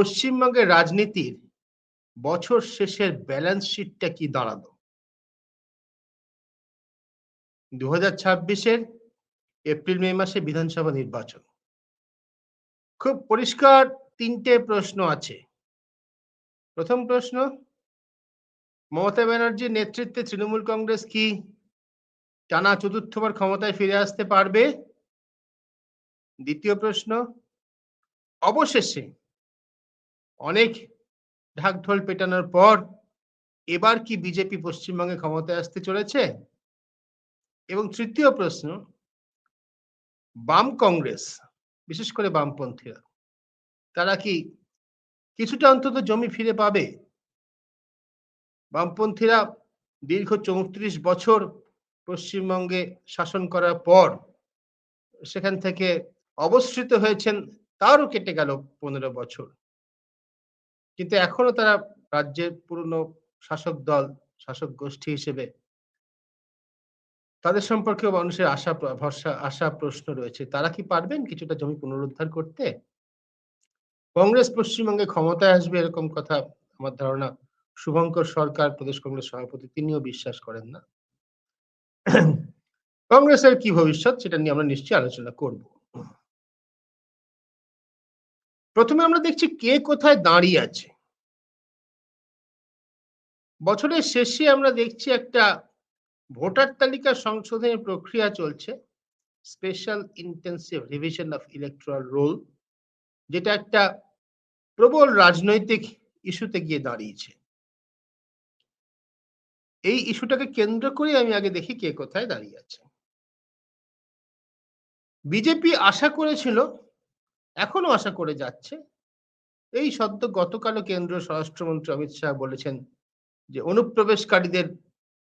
পশ্চিমবঙ্গের রাজনীতির বছর শেষের ব্যালেন্স শিটটা কি দাঁড়াল? দু হাজার ছাব্বিশের এপ্রিল, মে মাসে বিধানসভা নির্বাচন। খুব পরিষ্কার তিনটে প্রশ্ন আছে। প্রথম প্রশ্ন, মমতা ব্যানার্জির নেতৃত্বে তৃণমূল কংগ্রেস কি টানা চতুর্থবার ক্ষমতায় ফিরে আসতে পারবে? দ্বিতীয় প্রশ্ন, অবশেষে অনেক ঢাকঢোল পেটানোর পর এবার কি বিজেপি পশ্চিমবঙ্গে ক্ষমতায় আসতে চলেছে? এবং তৃতীয় প্রশ্ন, বাম কংগ্রেস, বিশেষ করে বামপন্থীরা, তারা কি কিছুটা অন্তত জমি ফিরে পাবে? বামপন্থীরা দীর্ঘ চৌত্রিশ বছর পশ্চিমবঙ্গে শাসন করার পর সেখান থেকে অবস্থিত হয়েছেন, তারও কেটে গেল পনেরো বছর। কিন্তু এখনও তারা রাজ্যের পুরনো শাসক দল, শাসক গোষ্ঠী হিসেবে তাদের সম্পর্কে মানুষের আশা, ভরসা, আশা প্রশ্ন রয়েছে। তারা কি পারবেন কিছুটা জমি পুনরুদ্ধার করতে? কংগ্রেস পশ্চিমবঙ্গে ক্ষমতায় আসবে এরকম কথা আমার ধারণা শুভঙ্কর সরকার, প্রদেশ কংগ্রেস সভাপতি তিনিও বিশ্বাস করেন না। কংগ্রেসের কি ভবিষ্যৎ সেটা নিয়ে আমরা নিশ্চয়ই আলোচনা করব। প্রথমে আমরা দেখছি কে কোথায় দাঁড়িয়ে আছে। বছরের শেষে আমরা দেখছি একটা ভোটার তালিকা সংশোধনের প্রক্রিয়া চলছে। Special intensive revision of electoral roll যেটা একটা প্রবল রাজনৈতিক ইস্যুতে গিয়ে দাঁড়িয়েছে। এই ইস্যুটাকে কেন্দ্র করে আমি আগে দেখি কে কোথায় দাঁড়িয়ে আছে। বিজেপি আশা করেছিল, এখনও আশা করে যাচ্ছে, এই সদ্য গতকালও কেন্দ্রীয় স্বরাষ্ট্রমন্ত্রী অমিত শাহ বলেছেন যে অনুপ্রবেশকারীদের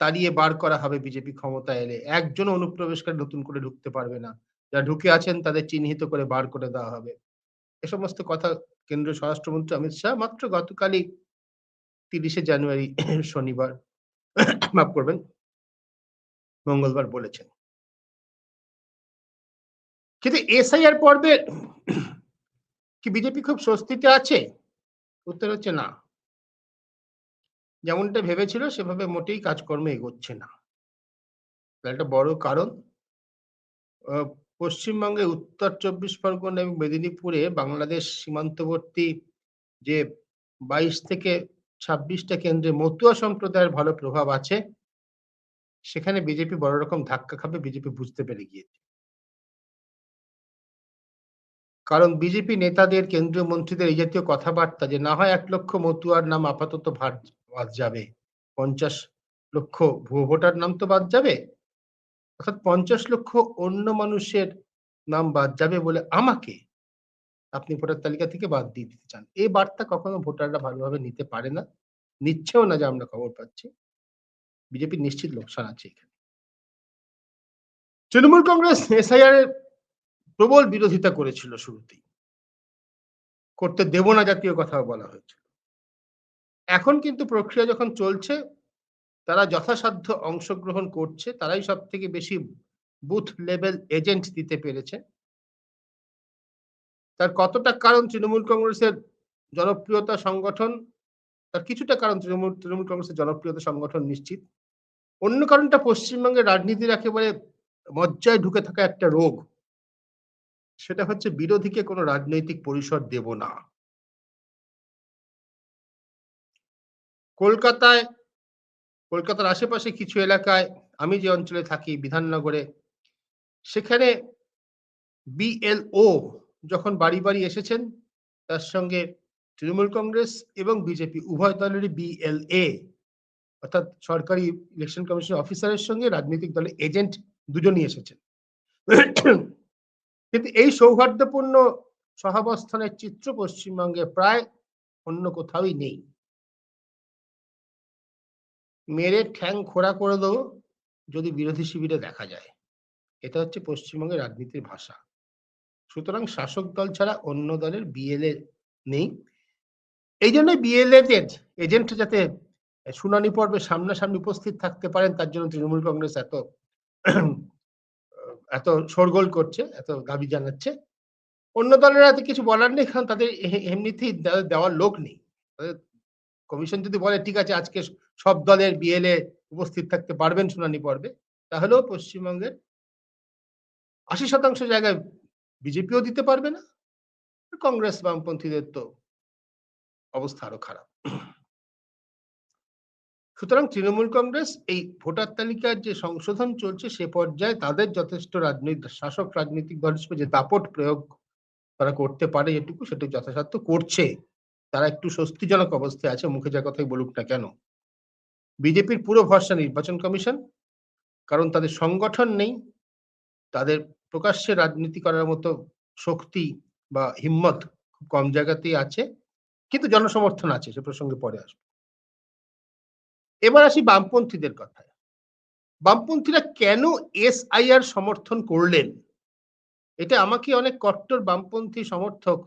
তাড়িয়ে বার করা হবে বিজেপি ক্ষমতায় এলে। একজন অনুপ্রবেশকারী নতুন করে ঢুকতে পারবে না। যারা ঢুকে আছেন তাদের চিহ্নিত করে বার করে দেওয়া হবে। এ সমস্ত কথা কেন্দ্রীয় স্বরাষ্ট্রমন্ত্রী অমিত শাহ মাত্র গতকালই তিরিশে জানুয়ারি শনিবার মাফ করবেন, মঙ্গলবার বলেছেন। কিন্তু এসআইআর পর্বে কি বিজেপি খুব স্বস্তিতে আছে? উত্তর হচ্ছে না। যেমনটা ভেবেছিল, সেভাবে মোটেই কাজকর্ম এগোচ্ছে না। একটা বড় কারণ। পশ্চিমবঙ্গে উত্তর চব্বিশ পরগনা এবং মেদিনীপুরে বাংলাদেশ সীমান্তবর্তী যে বাইশ থেকে ছাব্বিশটা কেন্দ্রে মতুয়া সম্প্রদায়ের ভালো প্রভাব আছে, সেখানে বিজেপি বড় রকম ধাক্কা খাবে, বিজেপি বুঝতে পেরে গিয়েছে। কারণ বিজেপি নেতাদের, কেন্দ্রীয় মন্ত্রীদের এই জাতীয় কথাবার্তা যে না হয় এক লক্ষ মতুয়ার নাম আপাতত বাদ যাবে। পঞ্চাশ লক্ষ ভুয়ো ভোটার নাম তো বাদ যাবে। অর্থাৎ পঞ্চাশ লক্ষ অন্য মানুষের নাম বাদ যাবে বলে আমাকে আপনি ভোটার তালিকা থেকে বাদ দিয়ে দিতে চান। এই বার্তা কখনো ভোটাররা ভালোভাবে নিতে পারে না। নিচ্ছেও না যে আমরা খবর পাচ্ছি। বিজেপির নিশ্চিত লোকসান আছে এখানে। তৃণমূল কংগ্রেস এসআইআর এর প্রবল বিরোধিতা করেছিল শুরুতেই। করতে দেব না জাতীয় কথা বলা হয়েছিল। এখন কিন্তু প্রক্রিয়া যখন চলছে, তারা যথাসাধ্য অংশগ্রহণ করছে, তারাই সব থেকে বেশি বুথ লেভেল এজেন্ট দিতে পেরেছে। তার কতটা কারণ তৃণমূল কংগ্রেসের জনপ্রিয়তা সংগঠন, তার কিছুটা কারণ তৃণমূল তৃণমূল কংগ্রেসের জনপ্রিয়তা সংগঠন নিশ্চিত। অন্য কারণটা পশ্চিমবঙ্গের রাজনীতির একেবারে মজ্জায় ঢুকে থাকা একটা রোগ। সেটা হচ্ছে বিরোধীকে কোনো রাজনৈতিক পরিসর দেব না। কলকাতায়, কলকাতার আশেপাশে কিছু এলাকায় আমি যে অঞ্চলে থাকি, বিধাননগরে, সেখানে বিএলও যখন বাড়ি বাড়ি এসেছেন, তার সঙ্গে তৃণমূল কংগ্রেস এবং বিজেপি, উভয় দলেরই বিএলএ, অর্থাৎ সরকারি ইলেকশন কমিশন অফিসারের সঙ্গে রাজনৈতিক দলের এজেন্ট দুজনই এসেছেন। কিন্তু এই সৌহার্দ্যপূর্ণ সহাবস্থানের চিত্র পশ্চিমবঙ্গে প্রায় অন্য কোথাওই নেই। মেরে ঠ্যাং খোড়া করে দেবো যদি বিরোধী শিবিরে দেখা যায়। এটা হচ্ছে পশ্চিমবঙ্গের রাজনীতির ভাষা। সুতরাং শাসক দল ছাড়া অন্য দলের বিএলএ নেই। এই জন্য বিএলএ এজেন্ট যাতে শুনানি পর্বে সামনাসামনি উপস্থিত থাকতে পারেন, তার জন্য তৃণমূল কংগ্রেস এত এত শোরগোল করছে, এত দাবি জানাচ্ছে। অন্য দলের হাতে কিছু বলার নেই, কারণ তাদের এমনিতেই দেওয়ার লোক নেই। কমিশন যদি বলে, ঠিক আছে, আজকে সব দলের বিএলএ উপস্থিত থাকতে পারবেন শুনানি পর্বে, তাহলেও পশ্চিমবঙ্গের আশি শতাংশ জায়গায় বিজেপিও দিতে পারবে না, কংগ্রেস বামপন্থীদের তো অবস্থা আরও খারাপ। সুতরাং তৃণমূল কংগ্রেস এই ভোটার তালিকার যে সংশোধন চলছে সে পর্যায়ে তাদের যথেষ্ট রাজনৈতিক শাসক রাজনৈতিক দল হিসেবে যে দাপট প্রয়োগ তারা করতে পারে যেটুকু সেটা যথাসাধ্য করছে। তারা একটু স্বস্তিজনক অবস্থায় আছে, মুখে যা কথাই বলুক না কেন। বিজেপির পুরো ভরসা নির্বাচন কমিশন, কারণ তাদের সংগঠন নেই, তাদের প্রকাশ্যে রাজনীতি করার মতো শক্তি বা হিম্মত খুব কম জায়গাতেই আছে, কিন্তু জনসমর্থন আছে সে প্রসঙ্গে পরে আসবে। এবার আসি বামপন্থীদের কথায়। বামপন্থীরা কেন এসআইআর সমর্থন করলেন? এটা আমাকে অনেক কট্টর বামপন্থী সমর্থক,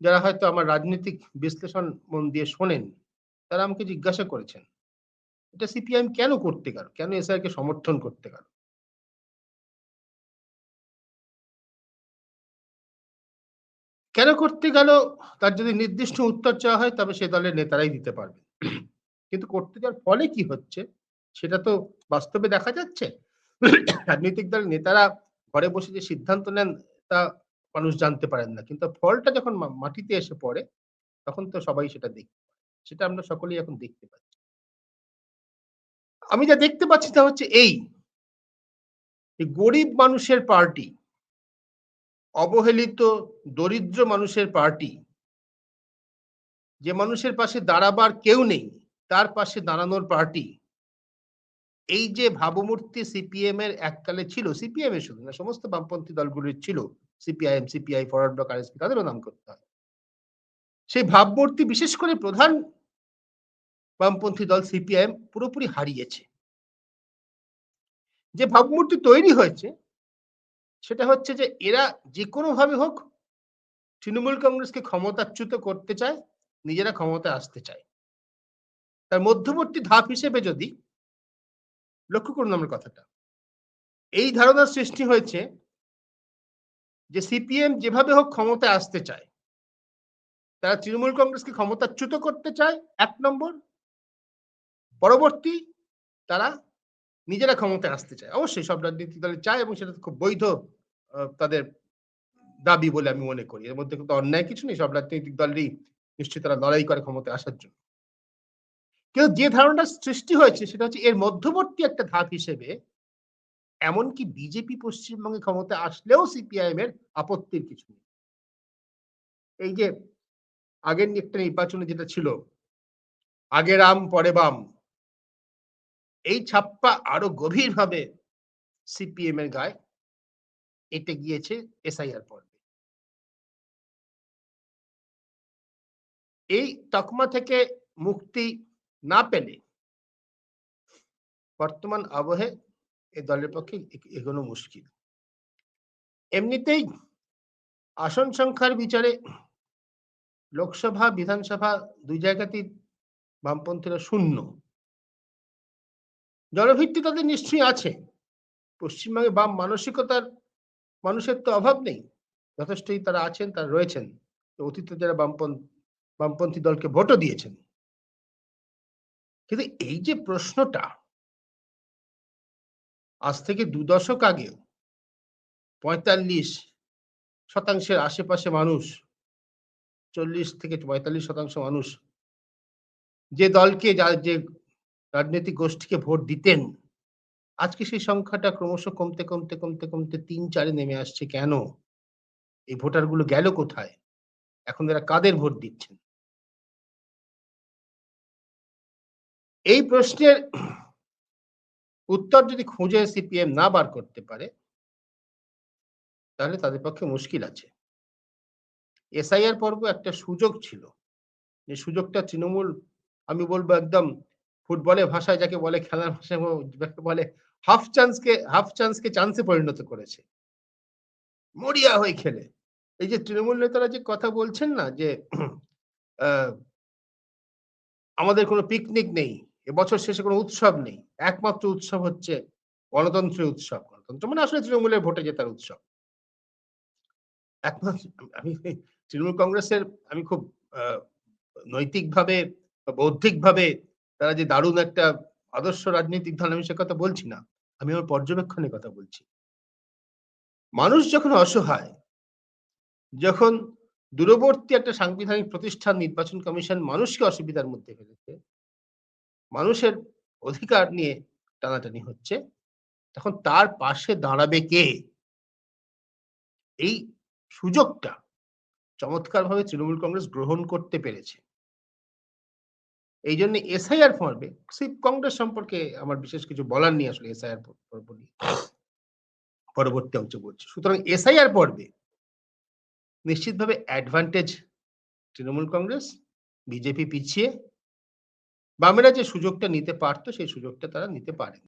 যারা হয়তো আমার রাজনৈতিক বিশ্লেষণ মন দিয়ে শোনেন তারা আমাকে জিজ্ঞাসা করেছেন, এটা সিপিআইএম কেন করতে গেল? কেন এসআইআর কে সমর্থন করতে গেল? কেন করতে গেল? তার যদি নির্দিষ্ট উত্তর চাওয়া হয়, তবে সে দলের নেতারাই দিতে পারবে। কিন্তু করতে যাওয়ার ফলে কি হচ্ছে? সেটা তো বাস্তবে দেখা যাচ্ছে। রাজনৈতিক দলের নেতারা ঘরে বসে যে সিদ্ধান্ত নেন, তা মানুষ জানতে পারেন না। কিন্তু ফলটা যখন মাটিতে এসে পড়ে, তখন তো সবাই সেটা পায় সেটা আমরা সকলেই এখন দেখতে পাচ্ছি। আমি যা দেখতে পাচ্ছি তা হচ্ছে এই গরিব মানুষের পার্টি, অবহেলিত দরিদ্র মানুষের পার্টি, যে মানুষের পাশে দাঁড়াবার কেউ নেই, তার পাশে দাঁড়ানোর পার্টি, এই যে ভাবমূর্তি সিপিএম এর এককালে ছিল সিপিএম এর শুধু না, সমস্ত বামপন্থী দলগুলির ছিল, CPIM, CPI forward bloc RSP তাদেরও নাম করতে হয়। সেই ভাবমূর্তি বিশেষ করে প্রধান বামপন্থী দল সিপিআইএম পুরোপুরি হারিয়েছে। যে ভাবমূর্তি তৈরি হয়েছে, সেটা হচ্ছে যে এরা যে কোনো ভাবে হোক তৃণমূল কংগ্রেসকে ক্ষমতাচ্যুত করতে চায়, নিজেরা ক্ষমতায় আসতে চায়। তার মধ্যবর্তী ধাপ হিসেবে যদি লক্ষ্য করুন আমার কথাটা, এই ধারণার সৃষ্টি হয়েছে যে সিপিএম যেভাবে হোক ক্ষমতায় আসতে চায় তারা তৃণমূল কংগ্রেসকে ক্ষমতাচ্যুত করতে চায়, এক নম্বর। পরবর্তী তারা নিজেরা ক্ষমতায় আসতে চায়। অবশ্যই সব রাজনৈতিক দলে চায় এবং সেটা খুব বৈধ তাদের দাবি বলে আমি মনে করি। এর মধ্যে কিন্তু অন্যায় কিছু নেই, সব রাজনৈতিক দলেরই নিশ্চয়ই তারা লড়াই করে ক্ষমতায় আসার জন্য। কিন্তু যে ধারণাটা সৃষ্টি হয়েছে সেটা হচ্ছে এর মধ্যবর্তী একটা ধাপ হিসেবে এমনকি বিজেপি পশ্চিমবঙ্গে ক্ষমতা আসলেও সিপিআইএম এর আপত্তির কিছু নেই। এই যে আগের একটা নির্বাচনে যেটা ছিল আগে রাম পরে বাম। এই ছাপ্পা আরও গভীরভাবে সিপিএম এর গায়ে এটে গিয়েছে এসআইআর পর্বে। এই তকমা থেকে মুক্তি না পেলে বর্তমান আবহে এ দলের পক্ষে এগোনো মুশকিল। এমনিতেই আসন সংখ্যার বিচারে লোকসভা, বিধানসভা দুই জায়গাতেই বামপন্থীরা শূন্য। জনভিত্তি তাদের নিশ্চয়ই আছে। পশ্চিমবঙ্গে বাম মানসিকতার মানুষের তো অভাব নেই। যথেষ্টই তারা আছেন, তারা রয়েছেন। অতীতে যারা বামপন্থী বামপন্থী দলকে ভোটও দিয়েছেন। কিন্তু এই যে প্রশ্নটা, আজ থেকে দু দশক আগেও পঁয়তাল্লিশ শতাংশের আশেপাশে মানুষ চল্লিশ থেকে পঁয়তাল্লিশ শতাংশ মানুষ যে দলকে, যা- যে রাজনৈতিক গোষ্ঠীকে ভোট দিতেন, আজকে সেই সংখ্যাটা ক্রমশ কমতে কমতে কমতে কমতে তিন চারে নেমে আসছে। কেন? এই ভোটারগুলো গেল কোথায়? এখন এরা কাদের ভোট দিচ্ছেন? এই প্রশ্নের উত্তর যদি খুঁজে সিপিএম না বার করতে পারে, তাহলে তাদের পক্ষে মুশকিল আছে। এসআইআর পর্ব একটা সুযোগ ছিল। যে সুযোগটা তৃণমূল, আমি বলব একদম ফুটবলের ভাষায় যাকে বলে, খেলার ভাষায় বলে হাফ চান্সকে হাফ চান্সকে চান্সে পরিণত করেছে। মরিয়া হয়ে খেলে। এই যে তৃণমূল নেতারা যে কথা বলছেন না, যে আমাদের কোনো পিকনিক নেই, এবছর শেষে কোনো উৎসব নেই, একমাত্র উৎসব হচ্ছে গণতন্ত্রের উৎসব। গণতন্ত্র মানে আসলে তৃণমূলের ভোটে জেতার উৎসব। একমাত্র আমি তৃণমূল কংগ্রেসের, আমি খুব নৈতিকভাবে বৌদ্ধিকভাবে তারা যে দারুণ একটা আদর্শ রাজনৈতিক দল আমি সে কথা বলছি না। আমি আমার পর্যবেক্ষণের কথা বলছি। মানুষ যখন অসহায়, যখন দূরবর্তী একটা সাংবিধানিক প্রতিষ্ঠান, নির্বাচন কমিশন মানুষকে অসুবিধার মধ্যে ফেলেছে, মানুষের অধিকার নিয়ে টানাটানি হচ্ছে, তখন তার পাশে দাঁড়াবে কে? এই সুযোগটা চমৎকারভাবে তৃণমূল কংগ্রেস গ্রহণ করতে পেরেছে। এই জন্য এসআইআর পর্বে সেই কংগ্রেস সম্পর্কে আমার বিশেষ কিছু বলার নেই আসলে এসআইআর পর্ব পরবর্তী অংশ বলছি। সুতরাং এসআইআর পর্বে নিশ্চিতভাবে অ্যাডভান্টেজ তৃণমূল কংগ্রেস, বিজেপি পিছিয়ে বামেরা যে সুযোগটা নিতে পারতো, সেই সুযোগটা তারা নিতে পারে